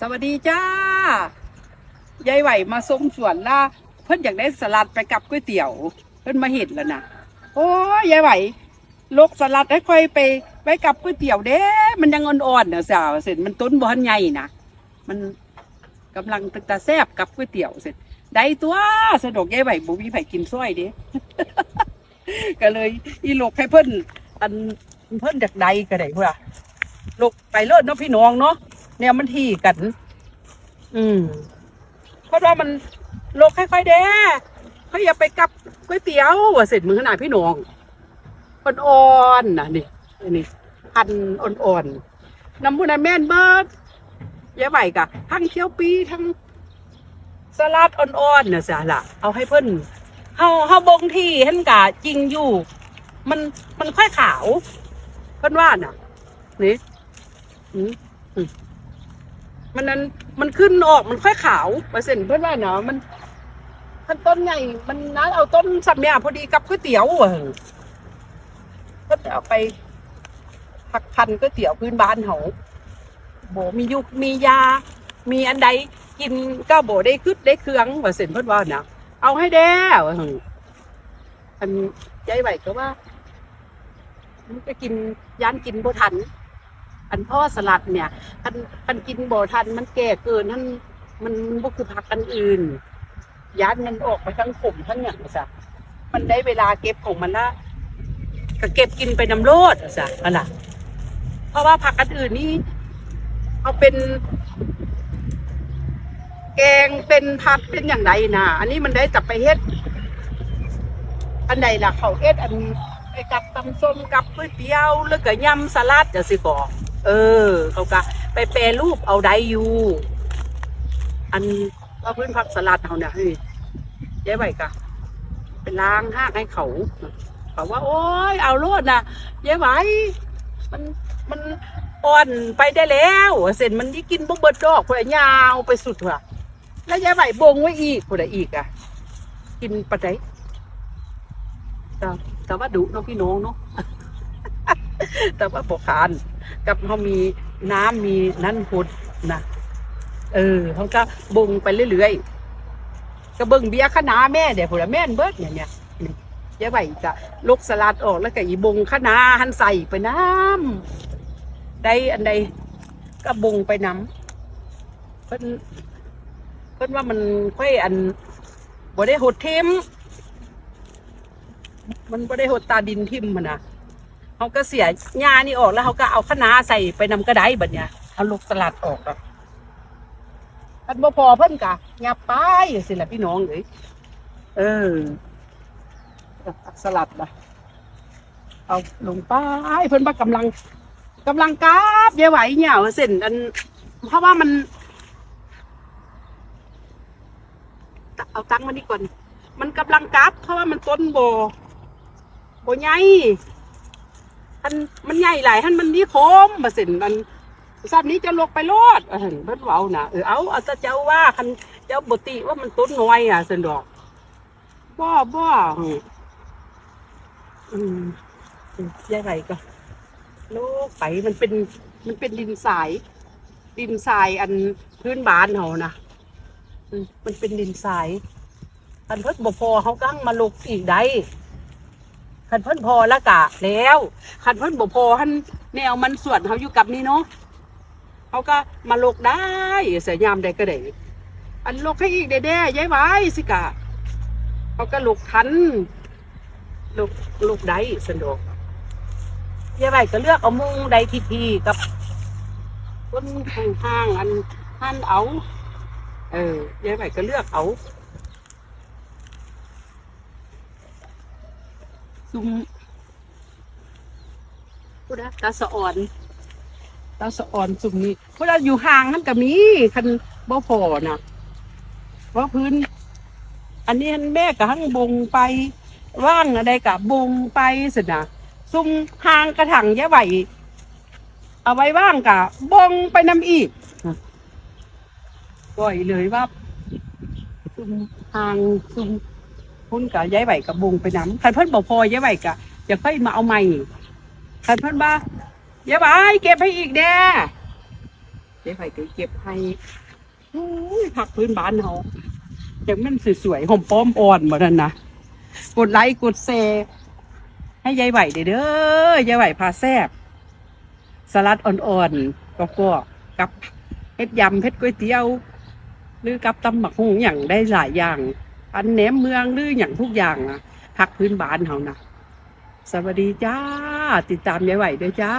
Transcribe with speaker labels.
Speaker 1: สวัสดีจ้ายายไหวมาส่งสวนล่ะเพิ่นอยากได้สลัดไปกับก๋วยเตี๋ยว เพิ่นมาเห็นแล้วนะโอ้ยยายไหวลกสลัดให้ค่อยไปไปกับก๋วยเตี๋ยวเด้มันยังอ่อนๆเนาะสาวเสร็จมันต้นบ่ทันใหญ่นะมันกำลังตึกตาแซบกับก๋วยเตี๋ยวเสร็จได้ตัวสะดวกยายไหวบ่มีไผ่กินซ้อยเด้ก็เลย อีลกให้เพิ่นอันเพิ่นจากใดก็ได้พุ่นล่ะลกไปเลิศเนาะพี่น้องเนาะ เนี่ยมันที่กัน อืมเพราะว่ามันโลกค่อยๆแด้เขาอย่าไปกับก๋วยเตี๋ยวว่าเสร็จมือขนาดพี่น้องอ่อนๆนะนี่อันนี่พันอ่อนๆน้ำมันต์แม่นเบิร์ดยายไหวกะทั้งเคี้ยวปีทั้งสลัดอ่อนๆน่ะสาละเอาให้เพิ่นเฮาเฮาบงที่เห็นกะจริงอยู่ มันมันค่อยขาว เพิ่นว่าน่ะ นี่อืมมั มันนั้นมันขึ้นออกมันค่อยขาวเปอร์เซ็นต์เพื่อนว่าเนาะมันมันต้นใหญ่มันนั้นเอาต้นสับเนี่ยพอดีกับก๋วยเตี๋ยวเอะก็จะเอาไปผักพันก๋วยเตี๋ยวพื้นบ้านเขาโบมียุกมียา มีอันใดกินก็โบได้คึดได้เครื่องเปอร์เซ็นต์เพื่อนว่าเนาะเอาให้แด้ว่าหั่นอันยายไหวก็ว่ามันจะกินย่านกินบ่ทัน อันพ่อสลัดเนี่ยท่านท่านกินบ่ทันมันแก่เกินท่านมันมันบ่คือผักอันอื่นยันมันออกไปทั้งขมทั้งอย่างซะมันได้เวลาเก็บของมันละก็เก็บกินไปน้ำโลดซะอะไรเพราะว่าผักอันอื่นนี่เอาเป็น แกงเป็นผัดเป็นอย่างไรนะอันนี้มันได้จับไปเฮ็ด อันใดล่ะเขาเฮ็ดอันไปกับตำส้มกับก๋วยเตี๋ยวแล้วก็ยำสลัดจะสิก่อ เออ เขาก็ไปแปรรูปเอาได้อยู่ อันว่าพื้นผักสลัดเขาเนี่ยเฮ้ยยายไหวกะไปล้างห้างให้เขาเขาว่า โอ้ยเอาโลดนะยายไหวมันมันอ่อนไปได้แล้วเส้นมันที่กินบ่เบิดดอกพอยาวไปสุดว่ะแล้วยายไหวบงไว้อีกพอได้อีกอะ กินปะไดแต่แต่ว่าดุเนาะพี่น้องเนาะ แต่ว่าบอกขานกับเขามีน้ำมีนั่นพุดนะเออเขาก็บงไปเรื่อยๆก็เบิ่งเบียขนาแม่เดี๋ยวผลแม่นเบิดเนี่ยเนี่ยนี่ยายไหวจะลกสลัดออกแล้วก็อีบงขนาหันใส่ไปน้ำได้อันใดก็บงไปน้ำเพิ่นเพิ่นว่ามันค่อยอันบ่ได้หดทิมมันบ่ได้หดตาดินทิมมันนะ เขาก็เสียหญ้านี่ออกแล้วเขาก็เอาคะน้าใส่ไปนำกระไดแบบเนี้ยเอาลูกสลัดออกแล้วอันบ่พอเพิ่นกะหยับไปสิแหละพี่น้องเลยเออผักสลัดนะเอาลงไปเพิ่นว่ากำลังกำลังกราบยายไหวเนี่ยเอาเส้นอันเพราะว่ามัน เอาตั้งมานี่ก่อน มันกำลังกราบเพราะว่ามันต้นโบโบใหญ่ ท่านมันใหญ่หลายท่านมันนี่โคมมาสินมันสัตว์นี้จะลกไปรอดเออเพิ่นเว้าน่ะเออเอาเอาแต่เจ้าว่าคันเจ้าบติว่ามันต้นน้อยอะสินดอกบ่บ่อืมอืมยายไหวก็โลกไปมันเป็นมันเป็นดินทรายดินทรายอันพื้นบ้านเขานะมมันเป็นดินทรายอันเพิ่นบ่พอเขากั้งมาลกอีกได้ คันเพิ่นพอละกะแล้วคันเพิ่นบ่พอหันแนวมันส่วนเขาอยู่กับนี่เนาะเขาก็มาลกได้เสียยามใดก็ได้อันลกให้อีกได้แย้ายไว้สิกะเขาก็ลกทันลกลกได้สะดวกย้ายไว้ก็เลือกเอามุงใดทีทีๆกับต้นห่างๆอันหันเอา เออย้ายไว้ก็เลือกเอา ซุมพูดนะตาสะอ่อนตาสะอ่อนซุมนี้พูดนะอยู่ห่างนั่นก็มีคันบ่พอนะว่าพื้น อันนี้หั้นแม่กับหั่งบงไปว่างอะไรกับบงไปสินะซุมห่างกระถังยะไหวเอาไว้ว่างกับบงไปนำอีกก่อยเลยว่าซุมห่างซุม พุ่นกะย้ายไหวกับบุงไปน้ำคันเพิ่นบอกพอย้ายไหวกะจะค่อยมาเอาใหม่คันเพิ่นบ้าย้ายไหวเก็บให้อีกแด้ยายไหวก็เก็บให้โอ้ยผักพื้นบ้านเฮาจังมันสวยๆหอมป้อมอ่อนบ่นั่นนะกดไลค์กดแชร์ให้ยายไหวเด้อเด้อยายไหวพาแซ่บสลัดอ่อนๆก็ก็กับเฮ็ดยำเฮ็ดก๋วยเตี๋ยว หรือกับตำบักหุงอย่างได้หลายอย่าง อันแหนมเมืองหรืออย่างทุกอย่างนะผักพื้นบ้านเขานะสวัสดีจ้า ติดตามยายไหวด้วยจ้า